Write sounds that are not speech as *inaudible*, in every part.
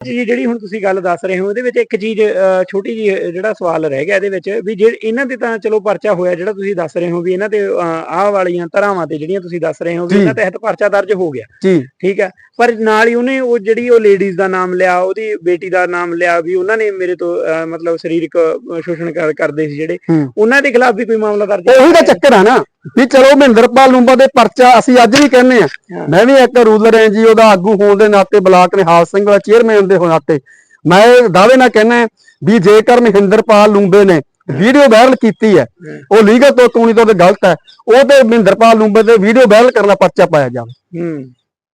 ਜੀ ਜਿਹੜੀ ਹੁਣ ਤੁਸੀਂ ਗੱਲ ਦੱਸ ਰਹੇ ਹੋ ਉਹਦੇ ਵਿੱਚ ਇੱਕ ਚੀਜ਼ ਛੋਟੀ ਜੀ ਜਿਹੜਾ ਸਵਾਲ ਰਹਿ ਗਿਆ ਇਹਦੇ ਵਿੱਚ ਵੀ ਜੇ ਇਹਨਾਂ ਦੇ ਤਾਂ ਚਲੋ ਪਰਚਾ ਹੋਇਆ ਜਿਹੜਾ ਤੁਸੀਂ ਦੱਸ ਰਹੇ ਹੋ ਵੀ ਇਹਨਾਂ ਤੇ ਆਹ ਵਾਲੀਆਂ ਧਾਰਾਵਾਂ ਤੇ ਜਿਹੜੀਆਂ ਤੁਸੀਂ ਦੱਸ ਰਹੇ ਹੋ ਵੀ। ਇਹਨਾਂ ਤਹਿਤ ਪਰਚਾ ਦਰਜ ਹੋ ਗਿਆ। ਠੀਕ ਹੈ। ਪਰ ਨਾਲ ਹੀ ਉਹਨੇ ਉਹ ਜਿਹੜੀ ਉਹ ਲੇਡੀਜ਼ ਦਾ ਨਾਮ ਲਿਆ ਉਹਦੀ ਬੇਟੀ ਦਾ ਨਾਮ ਲਿਆ ਵੀ ਉਹਨਾਂ ਨੇ ਮੇਰੇ ਤੋਂ ਮਤਲਬ ਸਰੀਰਕ ਸ਼ੋਸ਼ਣ ਕਰ- ਕਰਦੇ ਸੀ ਜਿਹੜੇ। ਉਹਨਾਂ ਦੇ ਖਿਲਾਫ ਵੀ ਕੋਈ ਮਾਮਲਾ ਦਰਜ ਉਹੀ ਤਾਂ ਚੱਕਰ ਆ ਨਾ। ਵੀ ਚਲੋ ਮਹਿੰਦਰਪਾਲ ਲੂੰਬਾ ਦੇ ਪਰਚਾ ਅਸੀਂ ਅੱਜ ਵੀ ਕਹਿੰਦੇ ਆ। ਮੈਂ ਵੀ ਇੱਕ ਰੂਲਰ ਐਨਜੀਓ ਦਾ ਆਗੂ ਹੋਣ ਦੇ ਨਾਤੇ ਬਲਾਕ ਨਿਹਾਲ ਸਿੰਘ ਦਾ ਚੇਅਰਮੈਨ ਦੇ ਨਾਤੇ। ਮੈਂ ਇਹ ਦਾਅਵੇ ਨਾਲ ਕਹਿੰਦਾ ਵੀ ਜੇਕਰ ਮਹਿੰਦਰਪਾਲ ਲੂੰਬੇ ਨੇ ਵੀਡੀਓ ਵਾਇਰਲ ਕੀਤੀ ਹੈ ਉਹ ਲੀਗਲ ਤੋਂ ਕਾਨੂੰਨੀ ਤੌਰ ਤੇ ਗਲਤ ਹੈ ਉਹ ਤੇ ਮਹਿੰਦਰਪਾਲ ਲੂੰਬੇ ਤੇ ਵੀਡੀਓ ਵਾਇਰਲ ਕਰਨ ਦਾ ਪਰਚਾ ਪਾਇਆ ਜਾਵੇ।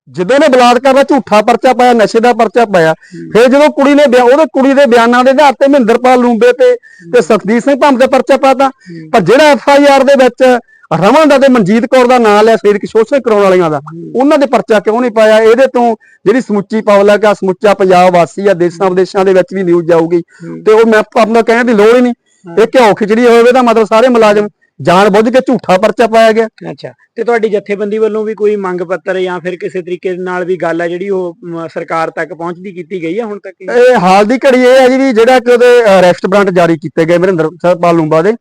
ਜਦੋਂ ਨੇ ਬਲਾਤਕਾਰ ਦਾ ਝੂਠਾ ਪਰਚਾ ਪਾਇਆ ਨਸ਼ੇ ਦਾ ਪਰਚਾ ਪਾਇਆ ਫਿਰ ਜਦੋਂ ਕੁੜੀ ਨੇ ਉਹਦੇ ਕੁੜੀ ਦੇ ਬਿਆਨਾਂ ਦੇ ਆਧਾਰ ਤੇ ਮਹਿੰਦਰਪਾਲ ਲੂੰਬੇ ਤੇ ਤੇ ਸਖਦੀਪ ਸਿੰਘ ਭੰਮ ਤੇ ਪਰਚਾ ਪਾਤਾ। ਪਰ ਜਿਹੜਾ ਐਫ ਆਈ ਆਰ ਦੇ ਵਿੱਚ ਰਮਨ ਦਾ ਤੇ ਮਨਜੀਤ ਕੌਰ ਦਾ ਨਾਂ ਲਿਆ ਸਰੀਰਕ ਸ਼ੋਸ਼ਣ ਕਰਾਉਣ ਵਾਲੀਆਂ ਦਾ। ਉਹਨਾਂ ਦੇ ਪਰਚਾ ਕਿਉਂ ਨਹੀਂ ਪਾਇਆ? ਇਹਦੇ ਤੋਂ ਜਿਹੜੀ ਸਮੁੱਚੀ ਪਬਲਿਕ ਆ ਸਮੁੱਚਾ ਪੰਜਾਬ ਵਾਸੀ ਆ ਦੇਸ਼ਾਂ ਵਿਦੇਸ਼ਾਂ ਦੇ ਵਿੱਚ ਵੀ ਨਿਊਜ਼ ਜਾਊਗੀ। ਤੇ ਉਹ ਮੈਂ ਆਪਣਾ ਕਹਿਣ ਦੀ ਲੋੜ ਹੀ ਨਹੀਂ। ਇਹ ਘਿਓ ਖਿਚੜੀ ਹੋਵੇ ਤਾਂ ਮਤਲਬ ਸਾਰੇ ਮੁਲਾਜ਼ਮ ਜਾਣ ਬੁੱਝ ਕੇ ਝੂਠਾ ਪਰਚਾ ਪਾਇਆ ਗਿਆ। ਅੱਛਾ। ਤੇ ਤੁਹਾਡੀ ਜਥੇਬੰਦੀ ਵੱਲੋਂ ਵੀ ਕੋਈ ਮੰਗ ਪੱਤਰ ਜਾਂ ਫਿਰ ਕਿਸੇ ਤਰੀਕੇ ਨਾਲ ਵੀ ਗੱਲ ਹੈ ਜਿਹੜੀ ਉਹ ਸਰਕਾਰ ਤੱਕ ਪਹੁੰਚਦੀ ਕੀਤੀ ਗਈ ਹੈ ਹੁਣ ਤੱਕ? ਇਹ ਹਾਲ ਦੀ ਘੜੀ ਇਹ ਹੈ ਜੀ ਵੀ ਜਿਹੜਾ ਕਿ ਉਹਦੇ ਅਰੈਸਟ ਵਾਰੰਟ ਜਾਰੀ ਕੀਤੇ ਗਏ ਮਰਿੰਦਰ ਸਾਹਿਬ ਪਾਲੂੰਬਾ ਦੇ।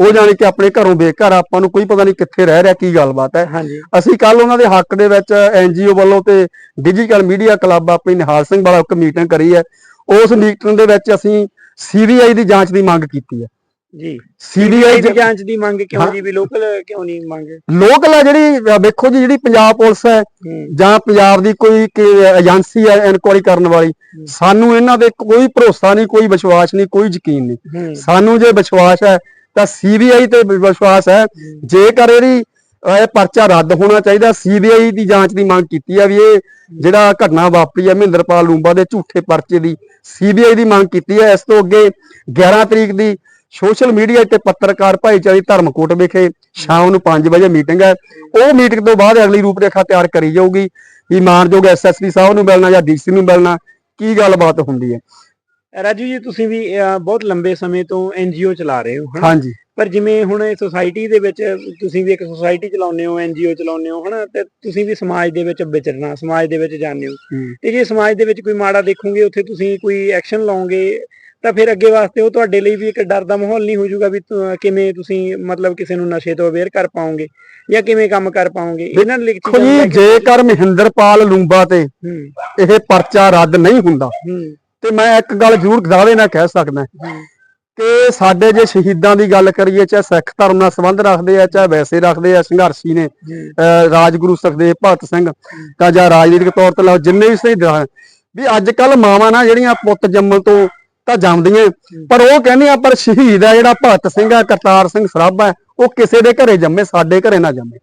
ਉਹ ਜਾਣੀ ਕਿ ਆਪਣੇ ਘਰੋਂ ਬੇਘਰ ਆਪਾਂ ਨੂੰ ਕੋਈ ਪਤਾ ਨਹੀਂ ਕਿੱਥੇ ਰਹਿ ਰਿਹਾ ਕੀ ਗੱਲਬਾਤ ਹੈ। ਅਸੀਂ ਕੱਲ ਉਹਨਾਂ ਦੇ ਹੱਕ ਦੇ ਵਿੱਚ ਐਨਜੀਓ ਵੱਲੋਂ ਤੇ ਡਿਜੀਟਲ ਮੀਡੀਆ ਕਲੱਬ ਆਪਣੀ ਨਿਹਾਲ ਸਿੰਘ ਵਾਲਾ ਇੱਕ ਮੀਟਿੰਗ ਕਰੀ ਹੈ। ਉਸ ਮੀਟਿੰਗ ਦੇ ਵਿੱਚ ਅਸੀਂ ਸੀਬੀਆਈ ਦੀ ਜਾਂਚ ਦੀ ਮੰਗ ਕੀਤੀ ਹੈ। ਜੀ। ਸੀਬੀਆਈ ਦੀ ਜਾਂਚ ਦੀ ਮੰਗ ਕਿਉਂ। ਜੀ ਵੀ ਲੋਕਲ ਕਿਉਂ ਨਹੀਂ ਮੰਗ? ਲੋਕਲ ਹੈ ਜਿਹੜੀ ਵੇਖੋ ਜੀ ਜਿਹੜੀ ਪੰਜਾਬ ਪੁਲਿਸ ਹੈ ਜਾਂ ਪੰਜਾਬ ਦੀ ਕੋਈ ਏਜੰਸੀ ਹੈ ਇਨਕੁਆਇਰੀ ਕਰਨ ਵਾਲੀ ਸਾਨੂੰ ਇਹਨਾਂ ਦੇ ਕੋਈ ਭਰੋਸਾ ਨਹੀਂ ਕੋਈ ਵਿਸ਼ਵਾਸ ਨਹੀਂ ਕੋਈ ਯਕੀਨ ਨਹੀਂ। ਸਾਨੂੰ ਜੇ ਵਿਸ਼ਵਾਸ ਹੈ ਤਾਂ ਸੀਬੀਆਈ ਤੇ ਵਿਸ਼ਵਾਸ ਹੈ। ਜੇਕਰ ਇਹਦੀ ਇਹ ਪਰਚਾ ਰੱਦ ਹੋਣਾ ਚਾਹੀਦਾ ਸੀਬੀਆਈ ਦੀ ਜਾਂਚ ਦੀ ਮੰਗ ਕੀਤੀ ਹੈ ਵੀ ਇਹ ਜਿਹੜਾ ਘਟਨਾ ਵਾਪਰੀ ਹੈ ਮਹਿੰਦਰਪਾਲ ਲੂੰਬਾ ਦੇ ਝੂਠੇ ਪਰਚੇ ਦੀ ਸੀਬੀਆਈ ਦੀ ਮੰਗ ਕੀਤੀ ਹੈ ਇਸ ਤੋਂ ਅੱਗੇ 11 ਤਰੀਕ ਦੀ ਸੋਸ਼ਲ ਮੀਡੀਆ ਤੇ ਪੱਤਰਕਾਰ ਭਾਈਚਾਰੇ ਧਰਮਕੋਟ ਵਿਖੇ ਸ਼ਾਮ ਨੂੰ 5 ਵਜੇ ਮੀਟਿੰਗ ਹੈ। ਉਹ ਮੀਟਿੰਗ ਤੋਂ ਬਾਅਦ ਅਗਲੀ ਰੂਪਰੇਖਾ ਤਿਆਰ ਕਰੀ ਜਾਊਗੀ। ਵੀ ਮਾਨਯੋਗ ਐਸਐਸਪੀ ਸਾਹਿਬ ਨੂੰ ਮਿਲਣਾ ਜਾਂ ਡੀਸੀ ਨੂੰ ਮਿਲਣਾ ਕੀ ਗੱਲਬਾਤ ਹੁੰਦੀ ਹੈ? ਰਾਜੂ ਜੀ ਤੁਸੀਂ ਵੀ ਬਹੁਤ ਲੰਬੇ ਸਮੇਂ ਤੋਂ ਐਨਜੀਓ ਚਲਾ ਰਹੇ ਹੋ ਹਨਾ? ਹਾਂਜੀ। ਪਰ ਜਿਵੇਂ ਹੁਣ ਇਹ ਸੋਸਾਇਟੀ ਦੇ ਵਿੱਚ ਤੁਸੀਂ ਵੀ ਇੱਕ ਸੋਸਾਇਟੀ ਚਲਾਉਂਦੇ ਹੋ ਐਨਜੀਓ ਚਲਾਉਂਦੇ ਹੋ ਹਨਾ? ਤੇ ਤੁਸੀਂ ਵੀ ਸਮਾਜ ਦੇ ਵਿੱਚ ਵਿਚਰਨਾ ਸਮਾਜ ਦੇ ਵਿੱਚ ਜਾਂਦੇ ਹੋ। ਤੇ ਜੇ ਸਮਾਜ ਦੇ ਵਿੱਚ ਕੋਈ ਮਾੜਾ ਦੇਖੋਗੇ ਉੱਥੇ ਤੁਸੀਂ ਕੋਈ ਐਕਸ਼ਨ ਲਓਗੇ ਤਾਂ ਫਿਰ ਅੱਗੇ ਵਾਸਤੇ ਉਹ ਤੁਹਾਡੇ ਲਈ ਵੀ ਇੱਕ ਡਰ ਦਾ ਮਾਹੌਲ ਨਹੀਂ ਹੋ ਜਾਊਗਾ ਵੀ ਕਿਵੇਂ ਤੁਸੀਂ ਮਤਲਬ ਕਿਸੇ ਨੂੰ ਨਸ਼ੇ ਤੋਂ ਅਵੇਅਰ ਕਰ ਪਾਓਗੇ ਜਾਂ ਕਿਵੇਂ ਕੰਮ ਕਰ ਪਾਓਗੇ? ਇਹਨਾਂ ਲਈ ਦੇਖੋ ਜੀ ਜੇਕਰ ਮਹਿੰਦਰਪਾਲ ਲੂੰਬਾ ਤੇ ਇਹ ਪਰਚਾ ਰੱਦ ਨਹੀਂ ਹੁੰਦਾ ਤੇ ਮੈਂ ਇੱਕ ਗੱਲ ਜ਼ਰੂਰ ਦਾਅਵੇ ਨਾਲ ਕਹਿ ਸਕਦਾ। ਕਿ ਸਾਡੇ ਜੇ ਸ਼ਹੀਦਾਂ ਦੀ ਗੱਲ ਕਰੀਏ ਚਾਹੇ ਸਿੱਖ ਧਰਮ ਨਾਲ ਸੰਬੰਧ ਰੱਖਦੇ ਆ ਚਾਹੇ ਵੈਸੇ ਰੱਖਦੇ ਆ ਸੰਘਰਸ਼ੀ ਨੇ ਰਾਜਗੁਰੂ ਸੁਖਦੇਵ ਭਗਤ ਸਿੰਘ ਤਾਂ ਜਾਂ ਰਾਜਨੀਤਿਕ ਤੌਰ ਤੇ ਲਓ ਜਿੰਨੇ ਵੀ ਹਨ ਵੀ ਅੱਜ ਕੱਲ ਮਾਵਾਂ ਨਾ ਜਿਹੜੀਆਂ ਪੁੱਤ ਜੰਮਣ ਤੋਂ ਤਾਂ ਜੰਮਦੀਆਂ ਪਰ ਉਹ ਕਹਿੰਦੀਆਂ ਪਰ ਸ਼ਹੀਦ ਆ ਜਿਹੜਾ ਭਗਤ ਸਿੰਘ ਆ ਕਰਤਾਰ ਸਿੰਘ ਸਰਾਭਾ ਹੈ, ਉਹ ਕਿਸੇ ਦੇ ਘਰੇ ਜੰਮੇ ਸਾਡੇ ਘਰੇ ਨਾ ਜੰਮੇ।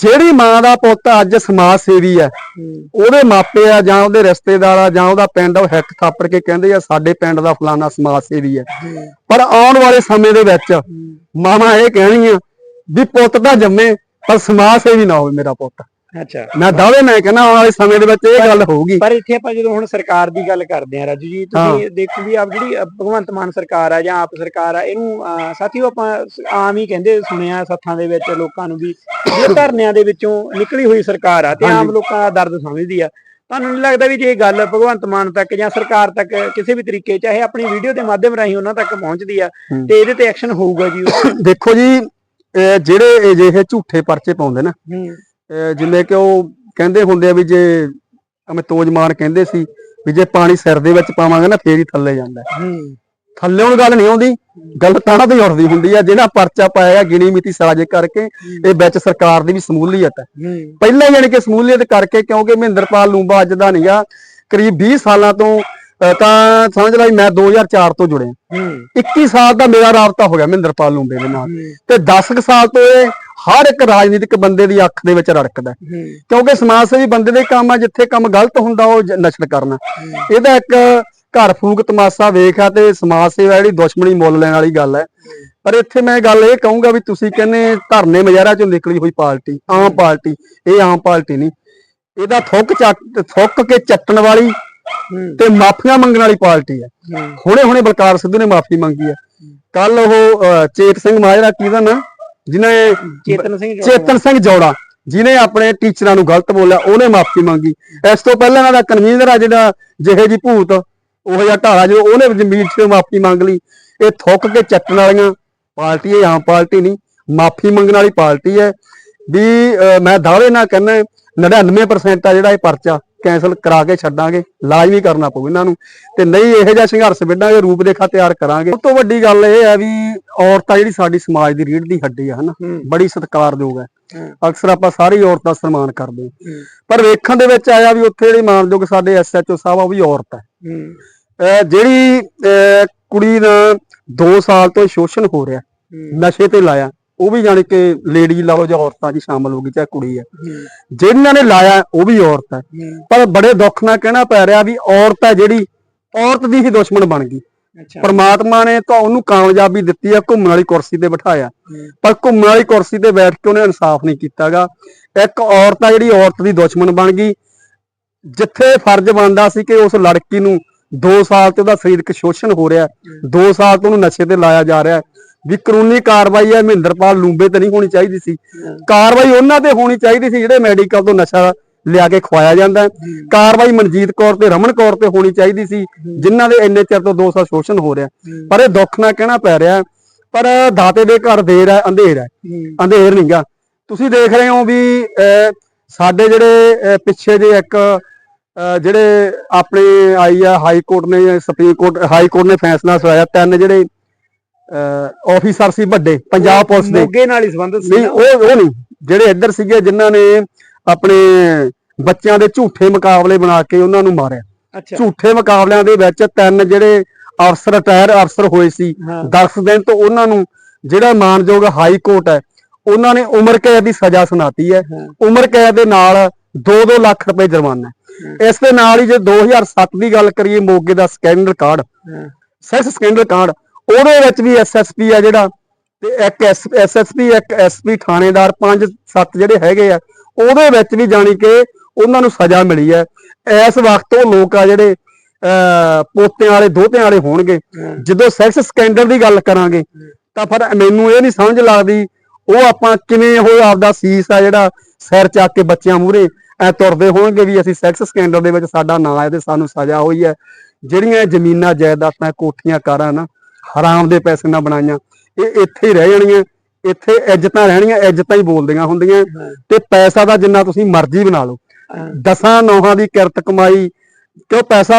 ਜਿਹੜੀ ਮਾਂ ਦਾ ਪੁੱਤ ਅੱਜ ਸਮਾਜ ਸੇਵੀ ਹੈ ਉਹਦੇ ਮਾਪੇ ਆ ਜਾਂ ਉਹਦੇ ਰਿਸ਼ਤੇਦਾਰ ਆ ਜਾਂ ਉਹਦਾ ਪਿੰਡ ਉਹ ਹਿੱਕ ਥਾਪੜ ਕੇ ਕਹਿੰਦੇ ਆ ਸਾਡੇ ਪਿੰਡ ਦਾ ਫਲਾਣਾ ਸਮਾਜ ਸੇਵੀ ਹੈ। ਪਰ ਆਉਣ ਵਾਲੇ ਸਮੇਂ ਦੇ ਵਿੱਚ ਮਾਵਾਂ ਇਹ ਕਹਿਣੀਆਂ ਵੀ ਪੁੱਤ ਤਾਂ ਜੰਮੇ ਪਰ ਸਮਾਜ ਸੇਵੀ ਨਾ ਹੋਵੇ ਮੇਰਾ ਪੁੱਤ। ਅੱਛਾ। ਮੈਂ ਦਾਅਵੇ ਮੈਂ ਕਹਿੰਦਾ ਆਉਣ ਵਾਲੇ ਸਮੇਂ ਦੇ ਵਿੱਚ ਇਹ ਗੱਲ ਹੋਊਗੀ। ਪਰ ਇੱਥੇ ਆਪਾਂ ਜਦੋਂ ਹੁਣ ਸਰਕਾਰ ਦੀ ਗੱਲ ਕਰਦੇ ਆ ਰਾਜੂ ਜੀ ਤੁਸੀਂ ਦੇਖੋ ਵੀ ਆਪ ਜਿਹੜੀ ਭਗਵੰਤ ਮਾਨ ਸਰਕਾਰ ਆ ਜਾਂ ਆਪ ਸਰਕਾਰ ਆ ਇਹਨੂੰ ਸਾਥੀਓ ਆਪਾਂ ਆਮ ਹੀ ਕਹਿੰਦੇ ਸੁਣਿਆ ਸੱਥਾਂ ਦੇ ਵਿੱਚ ਲੋਕਾਂ ਨੂੰ ਵੀ ਇਹ *coughs* ਧਰਨਿਆਂ ਦੇ ਵਿੱਚੋਂ ਨਿਕਲੀ ਹੋਈ ਸਰਕਾਰ ਆ ਤੇ ਆਮ ਲੋਕਾਂ ਦਾ ਦਰਦ ਸਮਝਦੀ ਆ। ਤੁਹਾਨੂੰ ਨਹੀਂ ਲੱਗਦਾ ਵੀ ਜੇ ਇਹ ਗੱਲ ਭਗਵੰਤ ਮਾਨ ਤੱਕ ਜਾਂ ਸਰਕਾਰ ਤੱਕ ਕਿਸੇ ਵੀ ਤਰੀਕੇ ਚਾਹੇ ਆਪਣੀ ਵੀਡੀਓ ਦੇ ਮਾਧਿਅਮ ਰਾਹੀਂ ਉਹਨਾਂ ਤੱਕ ਪਹੁੰਚਦੀ ਆ। ਤੇ ਇਹਦੇ ਤੇ ਐਕਸ਼ਨ ਹੋਊਗਾ ਜੀ। *coughs* ਦੇਖੋ ਜੀ ਇਹ ਜਿਹੜੇ ਅਜਿਹੇ ਝੂਠੇ ਪਰਚੇ ਪਾਉਂਦੇ ਨਾ ਜਿਵੇਂ ਕਿ ਉਹ ਕਹਿੰਦੇ ਹੁੰਦੇ ਆ ਵੀ ਜੇ ਅਮਿਤੋਜ ਮਾਨ ਕਹਿੰਦੇ ਸੀ ਵੀ ਜੇ ਪਾਣੀ ਸਿਰ ਦੇ ਵਿੱਚ ਪਾਵਾਂਗੇ ਨਾ ਫੇਰ ਹੀ ਥੱਲੇ ਜਾਂਦਾ ਥੱਲੇੋਂ ਗੱਲ ਨਹੀਂ ਆਉਂਦੀ ਗੱਲ ਤਾਂ ਤੇ ਉੱਠਦੀ ਹੁੰਦੀ ਆ ਜਿਹੜਾ ਪਰਚਾ ਪਾਇਆ ਗਿਣੀ ਮਿਤੀ ਸਾਜ਼ੇ ਕਰਕੇ ਇਹ ਵਿੱਚ ਸਰਕਾਰ ਦੀ ਵੀ ਸਮੂਲੀਅਤ ਹੈ। ਪਹਿਲਾਂ ਯਾਨੀ ਕਿ ਸਮੂਲੀਅਤ ਕਰਕੇ ਕਿਉਂਕਿ ਮਹਿੰਦਰਪਾਲ ਲੂੰਬਾ ਅੱਜ ਦਾ ਨਹੀਂਗਾ ਕਰੀਬ 20 ਸਾਲਾਂ ਤੋਂ ਤਾਂ ਸਮਝ ਲੈ ਵੀ ਮੈਂ 2004 ਤੋਂ ਜੁੜਿਆ। ਹੂੰ। 21 ਸਾਲ ਦਾ ਮੇਰਾ ਰਾਬਤਾ ਹੋ ਗਿਆ ਮਹਿੰਦਰਪਾਲ ਲੂੰਬੇ ਦੇ ਨਾਲ। ਤੇ 10 ਕੁ ਸਾਲ ਤੋਂ ਇਹ ਹਰ ਇੱਕ ਰਾਜਨੀਤਿਕ ਬੰਦੇ ਦੀ ਅੱਖ ਦੇ ਵਿੱਚ ਰੜਕਦਾ ਕਿਉਂਕਿ ਸਮਾਜ ਸੇਵੀ ਬੰਦੇ ਦੇ ਕੰਮ ਆ ਜਿੱਥੇ ਕੰਮ ਗਲਤ ਹੁੰਦਾ ਉਹ ਨਸ਼ਰ ਕਰਨਾ। ਇਹਦਾ ਇੱਕ ਘਰ ਫੂਕ ਤਮਾਸ਼ਾ ਵੇਖ ਆ ਤੇ ਸਮਾਜ ਸੇਵਾ ਜਿਹੜੀ ਦੁਸ਼ਮਣੀ ਮੁੱਲ ਲੈਣ ਵਾਲੀ ਗੱਲ ਹੈ। ਪਰ ਇੱਥੇ ਮੈਂ ਗੱਲ ਇਹ ਕਹੂੰਗਾ ਵੀ ਤੁਸੀਂ ਕਹਿੰਦੇ ਧਰਨੇ ਮਜ਼ਾਰਾ ਚੋਂ ਨਿਕਲੀ ਹੋਈ ਪਾਰਟੀ ਆਮ ਪਾਰਟੀ ਇਹ ਆਮ ਪਾਰਟੀ ਨਹੀਂ। ਇਹਦਾ ਥੁੱਕ ਥੁੱਕ ਕੇ ਚੱਟਣ ਵਾਲੀ ਤੇ ਮਾਫੀਆਂ ਮੰਗਣ ਵਾਲੀ ਪਾਰਟੀ ਹੈ। ਹੁਣੇ ਹੁਣੇ ਬਲਕਾਰ ਸਿੱਧੂ ਨੇ ਮਾਫੀ ਮੰਗੀ ਹੈ। ਕੱਲ ਉਹ ਚੇਤ ਸਿੰਘ ਮਾਜਰਾ ਕਿਹਦਾ ਨਾ? ਜਿਨੇ ਚੇਤਨ ਸਿੰਘ। ਚੇਤਨ ਸਿੰਘ ਜੋੜਾ ਜਿਹਨੇ ਆਪਣੇ ਟੀਚਰਾਂ ਨੂੰ ਗਲਤ ਬੋਲਿਆ ਉਹਨੇ ਮਾਫੀ ਮੰਗੀ। ਇਸ ਤੋਂ ਪਹਿਲਾਂ ਇਹਨਾਂ ਦਾ ਕਨਵੀਨਰ ਆ ਜਿਹੜਾ ਜਿਹੇ ਜੀ ਭੂਤ ਉਹ ਜਿਹਾ ਢਾਲਾ ਜੋ ਉਹਨੇ ਜ਼ਮੀਰ 'ਚ ਮਾਫੀ ਮੰਗ ਲਈ ਇਹ ਥੁੱਕ ਕੇ ਚੱਟਣ ਵਾਲੀਆਂ ਪਾਰਟੀ ਇਹ ਆਮ ਪਾਰਟੀ ਨਹੀਂ ਮਾਫੀ ਮੰਗਣ ਵਾਲੀ ਪਾਰਟੀ ਹੈ। ਵੀ ਮੈਂ ਦਾਅਵੇ ਨਾਲ ਕਹਿੰਦਾ 99% ਆ ਜਿਹੜਾ ਇਹ ਪਰਚਾ। ਕੈਂਸਲ ਕਰਾ ਕੇ ਛੱਡਾਂਗੇ ਲਾਜ਼ਮੀ ਕਰਨਾ ਪਊ ਇਹਨਾਂ ਨੂੰ। ਤੇ ਨਹੀਂ ਇਹੋ ਜਿਹਾ ਸੰਘਰਸ਼ ਵਿੱਢਾਂਗੇ ਰੂਪ ਰੇਖਾ ਤਿਆਰ ਕਰਾਂਗੇ। ਸਭ ਤੋਂ ਵੱਡੀ ਗੱਲ ਇਹ ਹੈ ਵੀ ਔਰਤ ਜਿਹੜੀ ਸਾਡੀ ਸਮਾਜ ਦੀ ਰੀੜ ਦੀ ਹੱਡੀ ਆ ਹਨਾ ਬੜੀ ਸਤਿਕਾਰਯੋਗ ਹੈ। ਅਕਸਰ ਆਪਾਂ ਸਾਰੀ ਔਰਤ ਦਾ ਸਨਮਾਨ ਕਰਦੇ ਪਰ ਵੇਖਣ ਦੇ ਵਿੱਚ ਆਇਆ ਵੀ ਉੱਥੇ ਜਿਹੜੀ ਮਾਨਯੋਗ ਸਾਡੇ ਐਸਐਚਓ ਸਾਹਿਬ ਆ ਉਹ ਵੀ ਔਰਤ ਹੈ। ਜਿਹੜੀ ਕੁੜੀ ਦਾ 2 ਸਾਲ ਤੋਂ ਸ਼ੋਸ਼ਣ ਹੋ ਰਿਹਾ ਨਸ਼ੇ ਤੇ ਲਾਇਆ। ਉਹ ਵੀ ਜਾਣੀ ਕਿ ਲੇਡੀ ਲਾ ਲਓ ਜਾਂ ਔਰਤਾਂ 'ਚ ਸ਼ਾਮਲ ਹੋ ਗਈ ਚਾਹੇ ਕੁੜੀ ਹੈ। ਹੂੰ, ਜਿਨ੍ਹਾਂ ਨੇ ਲਾਇਆ ਉਹ ਵੀ ਔਰਤ ਹੈ। ਹੂੰ, ਪਰ ਬੜੇ ਦੁੱਖ ਨਾਲ ਕਹਿਣਾ ਪੈ ਰਿਹਾ ਵੀ ਔਰਤ ਹੈ ਜਿਹੜੀ ਔਰਤ ਦੀ ਹੀ ਦੁਸ਼ਮਣ ਬਣ ਗਈ। ਪਰਮਾਤਮਾ ਨੇ ਤਾਂ ਉਹਨੂੰ ਕਾਮਯਾਬੀ ਦਿੱਤੀ ਆ ਘੁੰਮਣ ਵਾਲੀ ਕੁਰਸੀ ਤੇ ਬਿਠਾਇਆ। ਹੂੰ, ਪਰ ਘੁੰਮਣ ਵਾਲੀ ਕੁਰਸੀ ਤੇ ਬੈਠ ਕੇ ਉਹਨੇ ਇਨਸਾਫ ਨਹੀਂ ਕੀਤਾਗਾ। ਇੱਕ ਔਰਤ ਆ ਜਿਹੜੀ ਔਰਤ ਦੀ ਦੁਸ਼ਮਣ ਬਣ ਗਈ। ਜਿੱਥੇ ਫਰਜ਼ ਬਣਦਾ ਸੀ ਕਿ ਉਸ ਲੜਕੀ ਨੂੰ 2 ਸਾਲ ਤੇ ਉਹਦਾ ਸਰੀਰਕ ਸ਼ੋਸ਼ਣ ਹੋ ਰਿਹਾ 2 ਸਾਲ ਤੋਂ ਉਹਨੂੰ ਨਸ਼ੇ ਤੇ ਲਾਇਆ ਜਾ ਰਿਹਾ ਵੀ ਕਾਨੂੰਨੀ ਕਾਰਵਾਈ ਹੈ ਮਹਿੰਦਰਪਾਲ ਲੂੰਬੇ ਤੇ ਨਹੀਂ ਹੋਣੀ ਚਾਹੀਦੀ ਸੀ। ਕਾਰਵਾਈ ਉਹਨਾਂ ਤੇ ਹੋਣੀ ਚਾਹੀਦੀ ਸੀ ਜਿਹੜੇ ਮੈਡੀਕਲ ਤੋਂ ਨਸ਼ਾ ਲਿਆ ਕੇ ਖਵਾਇਆ ਜਾਂਦਾ ਕਾਰਵਾਈ ਮਨਜੀਤ ਕੌਰ ਤੇ ਰਮਨ ਕੌਰ ਤੇ ਹੋਣੀ ਚਾਹੀਦੀ ਸੀ ਜਿਨ੍ਹਾਂ ਦੇ ਇੰਨੇ ਚਿਰ ਤੋਂ 2 ਸਾਲ ਸ਼ੋਸ਼ਣ ਹੋ ਰਿਹਾ। ਪਰ ਇਹ ਦੁੱਖ ਨਾਲ ਕਹਿਣਾ ਪੈ ਰਿਹਾ ਪਰ ਦਾਤੇ ਦੇ ਘਰ ਦੇਰ ਹੈ ਅੰਧੇਰ ਹੈ। ਅੰਧੇਰ ਨਹੀਂਗਾ ਤੁਸੀਂ ਦੇਖ ਰਹੇ ਹੋ ਵੀ ਸਾਡੇ ਜਿਹੜੇ ਪਿੱਛੇ ਜੇ ਇੱਕ ਜਿਹੜੇ ਆਪਣੇ ਆਈ ਆ ਹਾਈ ਕੋਰਟ ਨੇ ਸੁਪਰੀਮ ਕੋਰਟ ਹਾਈ ਕੋਰਟ ਨੇ ਫੈਸਲਾ ਸੁਣਾਇਆ। ਤਿੰਨ ਜਿਹੜੇ ਆਫੀਸਰ ਸੀ ਵੱਡੇ ਪੰਜਾਬ ਪੁਲਿਸ ਦੇ। ਮੋਗੇ ਨਾਲ ਹੀ ਸੰਬੰਧਿਤ ਸੀ ਨਹੀਂ? ਉਹ ਉਹ ਨਹੀਂ ਜਿਹੜੇ ਇੱਧਰ ਸੀਗੇ ਜਿਨ੍ਹਾਂ ਨੇ ਆਪਣੇ ਬੱਚਿਆਂ ਦੇ ਝੂਠੇ ਮੁਕਾਬਲੇ ਬਣਾ ਕੇ ਉਹਨਾਂ ਨੂੰ ਮਾਰਿਆ। ਅੱਛਾ। ਝੂਠੇ ਮੁਕਾਬਲਿਆਂ ਦੇ ਵਿੱਚ ਤਿੰਨ ਜਿਹੜੇ ਅਫਸਰ ਰਿਟਾਇਰ ਅਫਸਰ ਹੋਏ ਸੀ। ਹਾਂ। 10 ਦਿਨ ਤੋਂ ਉਹਨਾਂ ਨੂੰ ਜਿਹੜਾ ਮਾਨਯੋਗ ਹਾਈ ਕੋਰਟ ਹੈ ਉਹਨਾਂ ਨੇ ਉਮਰ ਕੈਦ ਦੀ ਸਜ਼ਾ ਸੁਣਾਤੀ ਹੈ। ਉਮਰ ਕੈਦ ਦੇ ਨਾਲ 2-2 ਲੱਖ ਰੁਪਏ ਜੁਰਮਾਨਾ ਇਸ ਦੇ ਨਾਲ ਹੀ ਜੇ 2007 ਦੀ ਗੱਲ ਕਰੀਏ ਮੋਗੇ ਦਾ ਸਕੈਂਡਲ ਕਾਰਡ ਸੈਸ ਸਕੈਂਡਲ ਕਾਰਡ ਉਹਦੇ ਵਿੱਚ ਵੀ ਐਸਐਸਪੀ ਆ ਜਿਹੜਾ ਤੇ ਇੱਕ ਐਸਐਸਪੀ ਇੱਕ ਐਸਪੀ ਥਾਣੇਦਾਰ ਪੰਜ ਸੱਤ ਜਿਹੜੇ ਹੈਗੇ ਆ ਉਹਦੇ ਵਿੱਚ ਵੀ ਜਾਣੀ ਕਿ ਉਹਨਾਂ ਨੂੰ ਸਜ਼ਾ ਮਿਲੀ ਹੈ। ਇਸ ਵਕਤ ਉਹ ਲੋਕ ਆ ਜਿਹੜੇ ਪੋਤਿਆਂ ਵਾਲੇ ਦੋਤਿਆਂ ਵਾਲੇ ਹੋਣਗੇ। ਜਦੋਂ ਸੈਕਸ ਸਕੈਂਡਲ ਦੀ ਗੱਲ ਕਰਾਂਗੇ ਤਾਂ ਫਿਰ ਮੈਨੂੰ ਇਹ ਨਹੀਂ ਸਮਝ ਲੱਗਦੀ ਉਹ ਆਪਾਂ ਕਿਵੇਂ ਉਹ ਆਪਦਾ ਸੀਸ ਆ ਜਿਹੜਾ ਸਿਰ ਚੱਕ ਕੇ ਬੱਚਿਆਂ ਮੂਹਰੇ ਐ ਤੁਰਦੇ ਹੋਣਗੇ ਵੀ ਅਸੀਂ ਸੈਕਸ ਸਕੈਂਡਲ ਦੇ ਵਿੱਚ ਸਾਡਾ ਨਾਂ ਹੈ ਤੇ ਸਾਨੂੰ ਸਜ਼ਾ ਹੋਈ ਹੈ। ਜਿਹੜੀਆਂ ਜ਼ਮੀਨਾਂ ਜਾਇਦਾਦਾਂ ਕੋਠੀਆਂ ਕਾਰਾਂ ਨਾ ਹਰਾਮ ਦੇ ਪੈਸੇ ਨਾਲ ਬਣਾਈਆਂ। ਇਹ ਇੱਥੇ ਹੀ ਰਹਿ ਜਾਣੀਆਂ। ਇੱਥੇ ਇੱਜ਼ਤਾਂ ਰਹਿਣੀਆਂ ਇੱਜ਼ਤਾਂ ਹੀ ਬੋਲਦੀਆਂ ਹੁੰਦੀਆਂ। ਤੇ ਪੈਸਾ ਦਾ ਜਿੰਨਾ ਤੁਸੀਂ ਮਰਜ਼ੀ ਬਣਾ ਲਓ। ਦਸਾਂ ਨੌਹਾਂ ਦੀ ਕਿਰਤ ਕਮਾਈ ਕਿਉਂ ਪੈਸਾ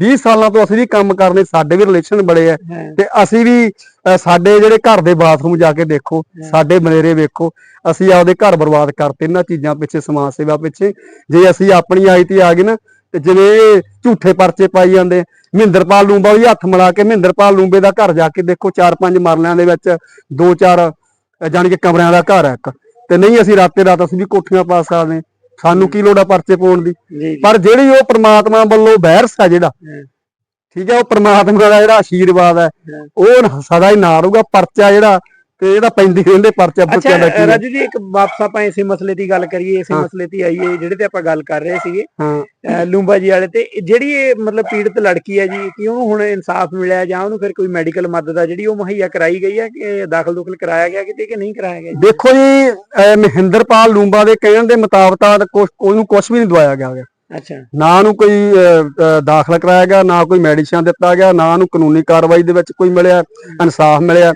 20 ਸਾਲਾਂ ਤੋਂ ਅਸੀਂ ਵੀ ਕੰਮ ਕਰਨੇ ਸਾਡੇ ਵੀ ਰਿਲੇਸ਼ਨ ਬੜੇ ਆ। ਤੇ ਅਸੀਂ ਵੀ ਸਾਡੇ ਜਿਹੜੇ ਘਰ ਦੇ ਬਾਥਰੂਮ ਜਾ ਕੇ ਦੇਖੋ ਸਾਡੇ ਬਨੇਰੇ ਵੇਖੋ ਅਸੀਂ ਆਪਦੇ ਘਰ ਬਰਬਾਦ ਕਰਤੇ ਇਹਨਾਂ ਚੀਜ਼ਾਂ ਪਿੱਛੇ ਸਮਾਜ ਸੇਵਾ ਪਿੱਛੇ। ਜੇ ਅਸੀਂ ਆਪਣੀ ਆਈ ਤੇ ਆ ਗਏ ਨਾ ਤੇ ਜਿਵੇਂ ਝੂਠੇ ਪਰਚੇ ਪਾਈ ਜਾਂਦੇ ਮਹਿੰਦਰਪਾਲ ਲੂੰਬਾ ਵੀ ਹੱਥ ਮਿਲਾ ਕੇ ਮਹਿੰਦਰਪਾਲ ਲੂੰਬੇ ਦਾ ਘਰ ਜਾ ਕੇ ਦੇਖੋ ਚਾਰ ਪੰਜ ਮਰਲਿਆਂ ਦੇ ਵਿੱਚ ਦੋ ਚਾਰ ਜਾਣੀ ਕਿ ਕਮਰਿਆਂ ਦਾ ਘਰ ਹੈ ਇੱਕ। ਤੇ ਨਹੀਂ ਅਸੀਂ ਰਾਤੇ ਰਾਤ ਅਸੀਂ ਵੀ ਕੋਠੀਆਂ ਪਾ ਸਕਦੇ। ਸਾਨੂੰ ਕੀ ਲੋੜ ਆ ਪਰਚੇ ਪਾਉਣ ਦੀ? ਪਰ ਜਿਹੜੀ ਉਹ ਪ੍ਰਮਾਤਮਾ ਵੱਲੋਂ ਬਹਿਰਸ ਆ ਜਿਹੜਾ ਠੀਕ ਹੈ ਉਹ ਪ੍ਰਮਾਤਮਾ ਦਾ ਜਿਹੜਾ ਆਸ਼ੀਰਵਾਦ ਹੈ। ਉਹ ਸਦਾ ਹੀ ਨਾ ਰਹੂਗਾ। ਪਰਚਾ ਜਿਹੜਾ ਤੇ ਜਿਹੜਾ ਪੈਂਦੀ ਰਹਿੰਦੇ ਪਰਚਾ ਪੁੱਛਿਆ ਦਾ ਅੱਛਾ ਕੀ। ਰਾਜੂ ਜੀ ਇੱਕ ਵਾਪਸ ਆਪਾਂ ਇਸੇ ਮਸਲੇ ਦੀ ਗੱਲ ਕਰੀਏ ਇਸੇ। ਮਸਲੇ ਤੇ ਆਈਏ ਜਿਹੜੇ ਤੇ ਆਪਾਂ ਗੱਲ ਕਰ ਰਹੇ ਸੀਗੇ ਹਾਂ ਲੂੰਬਾ ਜੀ ਵਾਲੇ ਤੇ ਜਿਹੜੀ ਇਹ ਮਤਲਬ ਪੀੜਤ ਲੜਕੀ ਹੈ ਜੀ ਕਿ ਉਹਨੂੰ ਹੁਣ ਇਨਸਾਫ ਮਿਲਿਆ ਜਾਂ ਉਹਨੂੰ ਫਿਰ ਕੋਈ ਮੈਡੀਕਲ ਮਦਦ ਆ ਜਿਹੜੀ ਉਹ ਮੁਹੱਈਆ ਕਰਾਈ ਗਈ ਹੈ ਕਿ ਦਾਖਲ ਦੁਖਲ ਕਰਾਇਆ ਗਿਆ ਕਿਤੇ ਕਿ ਨਹੀਂ ਕਰਾਇਆ ਗਿਆ? ਦੇਖੋ ਜੀ ਮਹਿੰਦਰਪਾਲ ਲੂੰਬਾ ਦੇ ਕਹਿਣ ਦੇ ਮੁਤਾਬਕ ਉਹਨੂੰ ਕੁਝ ਵੀ ਨਹੀਂ ਦਵਾਇਆ ਗਿਆ। ਅੱਛਾ ਨਾ ਉਹਨੂੰ ਕੋਈ ਦਾਖਲ ਕਰਾਇਆ ਗਿਆ ਨਾ ਕੋਈ ਮੈਡੀਸਨ ਦਿੱਤਾ ਗਿਆ ਨਾ ਉਹਨੂੰ ਕਾਨੂੰਨੀ ਕਾਰਵਾਈ ਦੇ ਵਿੱਚ ਕੋਈ ਮਿਲਿਆ ਇਨਸਾਫ ਮਿਲਿਆ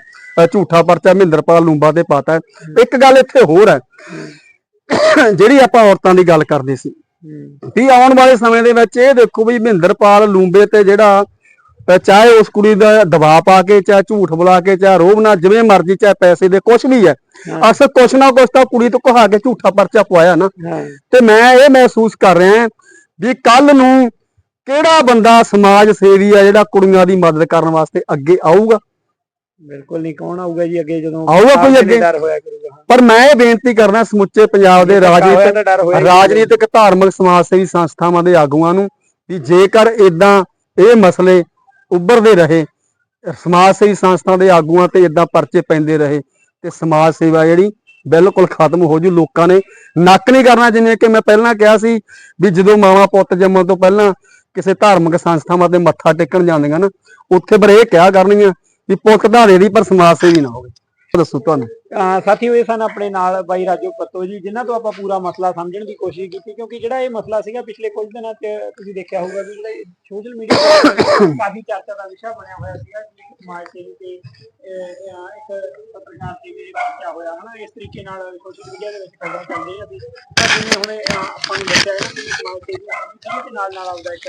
ਝੂਠਾ ਪਰਚਾ ਮਹਿੰਦਰਪਾਲ ਲੂੰਬਾ ਤੇ ਪਾਤਾ ਹੈ। ਇੱਕ ਗੱਲ ਇੱਥੇ ਹੋਰ ਹੈ। ਜਿਹੜੀ ਆਪਾਂ ਔਰਤਾਂ ਦੀ ਗੱਲ ਕਰਦੇ ਸੀ। ਵੀ ਆਉਣ ਵਾਲੇ ਸਮੇਂ ਦੇ ਵਿੱਚ ਇਹ ਦੇਖੋ ਵੀ ਮਹਿੰਦਰਪਾਲ ਲੂੰਬੇ ਤੇ ਜਿਹੜਾ ਚਾਹੇ ਉਸ ਕੁੜੀ ਦਾ ਦਬਾਅ ਪਾ ਕੇ ਚਾਹੇ ਝੂਠ ਬੁਲਾ ਕੇ ਚਾਹੇ ਰੋਬ ਨਾਲ ਜਿਵੇਂ ਮਰਜ਼ੀ ਚਾਹੇ ਪੈਸੇ ਦੇ ਕੁਝ ਵੀ ਹੈ। ਅਕਸਰ ਕੁਛ ਨਾ ਕੁਛ ਤਾਂ ਕੁੜੀ ਤੋਂ ਕਹਾ ਕੇ ਝੂਠਾ ਪਰਚਾ ਪਵਾਇਆ ਨਾ। ਹਾਂ। ਤੇ ਮੈਂ ਇਹ ਮਹਿਸੂਸ ਕਰ ਰਿਹਾ ਵੀ ਕੱਲ ਨੂੰ ਕਿਹੜਾ ਬੰਦਾ ਸਮਾਜ ਸੇਵੀ ਆ ਜਿਹੜਾ ਕੁੜੀਆਂ ਦੀ ਮਦਦ ਕਰਨ ਵਾਸਤੇ ਅੱਗੇ ਆਊਗਾ? ਬਿਲਕੁਲ ਨਹੀਂ ਕੌਣ ਆਊਗਾ ਜੀ ਅੱਗੇ ਜਦੋਂ ਆਊਗਾ ਕੋਈ ਅੱਗੇ? ਡਰ ਹੋਇਆ ਕਰੂਗਾ। ਪਰ ਮੈਂ ਇਹ ਬੇਨਤੀ ਕਰਨਾ ਸਮੁੱਚੇ ਪੰਜਾਬ ਦੇ ਰਾਜਨੀਤਿਕ ਰਾਜਨੀਤਿਕ ਧਾਰਮਿਕ ਸਮਾਜ ਸੇਵੀ ਸੰਸਥਾਵਾਂ ਦੇ ਆਗੂਆਂ ਨੂੰ ਵੀ ਜੇਕਰ ਇਦਾਂ ਇਹ ਮਸਲੇ ਉੱਭਰਦੇ ਰਹੇ ਸਮਾਜ ਸੇਵੀ ਸੰਸਥਾ ਦੇ ਆਗੂਆਂ ਤੇ ਇਦਾਂ ਪਰਚੇ ਪੈਂਦੇ ਰਹੇ ਤੇ ਸਮਾਜ ਸੇਵਾ ਜਿਹੜੀ ਬਿਲਕੁਲ ਖਤਮ ਹੋ ਜੂ ਲੋਕਾਂ ਨੇ ਨੱਕ ਨਹੀਂ ਕਰਨਾ ਜਿਵੇਂ ਕਿ ਮੈਂ ਪਹਿਲਾਂ ਕਿਹਾ ਸੀ ਵੀ ਜਦੋਂ ਮਾਵਾ ਪੁੱਤ ਜੰਮਣ ਤੋਂ ਪਹਿਲਾਂ ਕਿਸੇ ਧਾਰਮਿਕ ਸੰਸਥਾਵਾਂ ਤੇ ਮੱਥਾ ਟੇਕਣ ਜਾਂਦੀਆਂ ਨਾ ਉੱਥੇ ਪਰ ਇਹ ਕਿਹਾ ਕਰਨੀਆਂ ਵੀ ਪੁੱਤ ਧਾਰੇ ਦੀ ਪਰ ਸਮਾਜ ਸੇਵੀ ਨਾ ਹੋਵੇ। ਦੱਸੋ ਤੁਹਾਨੂੰ। ਅਹ ਸਾਥੀਓ ਇਹ ਸਨ ਆਪਣੇ ਨਾਲ ਬਾਈ ਰਾਜੋ ਪੱਤੋ ਜੀ ਜਿਨ੍ਹਾਂ ਤੋਂ ਆਪਾਂ ਪੂਰਾ ਮਸਲਾ ਸਮਝਣ ਦੀ ਕੋਸ਼ਿਸ਼ ਕੀਤੀ ਕਿਉਂਕਿ ਜਿਹੜਾ ਇਹ ਮਸਲਾ ਸੀਗਾ ਪਿਛਲੇ ਕੁਝ ਦਿਨਾਂ 'ਚ ਤੁਸੀਂ ਦੇਖਿਆ ਹੋਊਗਾ ਵੀ ਜਿਹੜਾ ਸੋਸ਼ਲ ਮੀਡੀਆ ਤੇ ਕਾਫੀ ਚਰਚਾ ਦਾ ਵਿਸ਼ਾ ਬਣਿਆ ਹੋਇਆ ਸੀਗਾ ਕਿ ਇੱਕ ਸਮਾਜ ਸੇਵੀ ਤੇ ਅਹ, ਅਹ, ਇੱਕ ਪੱਤਰਕਾਰ ਤੇ ਵੀ ਵਾਕਿਆ ਹੋਇਆ ਹਨਾ? ਇਸ ਤਰੀਕੇ ਨਾਲ ਸੋਸ਼ਲ ਮੀਡੀਆ ਦੇ ਵਿੱਚ ਖਬਰਾਂ ਚੱਲਦੀਆਂ ਸੀ। ਤਾਂ ਜਿਵੇਂ ਹੁਣ ਇਹ, ਅਹ, ਆਪਾਂ ਨੂੰ ਦੱਸਿਆ ਗਿਆ ਕਿ ਸਮਾਜ ਸੇਵੀ ਜਿਹਦੇ ਦੇ ਨਾਲ ਨਾਲ ਆਪਦਾ ਇੱਕ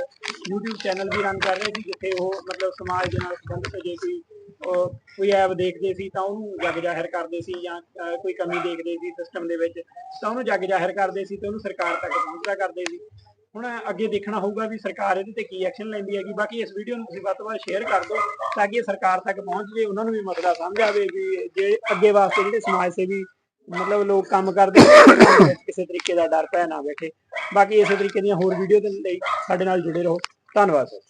YouTube ਚੈਨਲ ਵੀ ਰਨ ਕਰ ਰਹੇ ਸੀ ਜਿੱਥੇ ਉਹ ਮਤਲਬ ਸਮਾਜ ਦੇ ਨਾਲ ਸੰਬੰਧਿਤ ਜੇ ਕੋਈ ਕੋਈ ਐਪ ਦੇਖਦੇ ਸੀ ਤਾਂ ਉਹਨੂੰ ਜੱਗ ਜ਼ਾਹਿਰ ਕਰਦੇ ਸੀ ਜਾਂ ਕੋਈ ਕਮੀ ਦੇਖਦੇ ਸੀ ਸਿਸਟਮ ਦੇ ਵਿੱਚ, ਤਾਂ ਉਹਨੂੰ ਜੱਗ ਜ਼ਾਹਿਰ ਕਰਦੇ ਸੀ ਤੇ ਉਹਨੂੰ ਸਰਕਾਰ ਤੱਕ ਪਹੁੰਚਦਾ ਕਰਦੇ ਸੀ। ਹੁਣ ਅੱਗੇ ਦੇਖਣਾ ਹੋਊਗਾ ਵੀ ਸਰਕਾਰ ਇਹਦੇ ਤੇ ਕੀ ਐਕਸ਼ਨ ਲੈਂਦੀ ਹੈਗੀ। ਬਾਕੀ ਇਸ ਵੀਡੀਓ ਨੂੰ ਤੁਸੀਂ ਵੱਧ ਤੋਂ ਵੱਧ ਸ਼ੇਅਰ ਕਰ ਦਿਓ ਤਾਂ ਕਿ ਇਹ ਸਰਕਾਰ ਤੱਕ ਪਹੁੰਚ ਜੇ ਉਹਨਾਂ ਨੂੰ ਵੀ ਮਸਲਾ ਸਮਝ ਆਵੇ ਵੀ ਜੇ ਅੱਗੇ ਵਾਸਤੇ ਜਿਹੜੇ ਸਮਾਜ ਸੇਵੀ ਮਤਲਬ ਲੋਕ ਕੰਮ ਕਰਦੇ ਕਿਸੇ ਤਰੀਕੇ ਦਾ ਡਰ ਪੈ ਨਾ ਬੈਠੇ। ਬਾਕੀ ਇਸੇ ਤਰੀਕੇ ਦੀਆਂ ਹੋਰ ਵੀਡੀਓ ਦੇ ਲਈ ਸਾਡੇ ਨਾਲ ਜੁੜੇ ਰਹੋ। ਧੰਨਵਾਦ ਸਰ।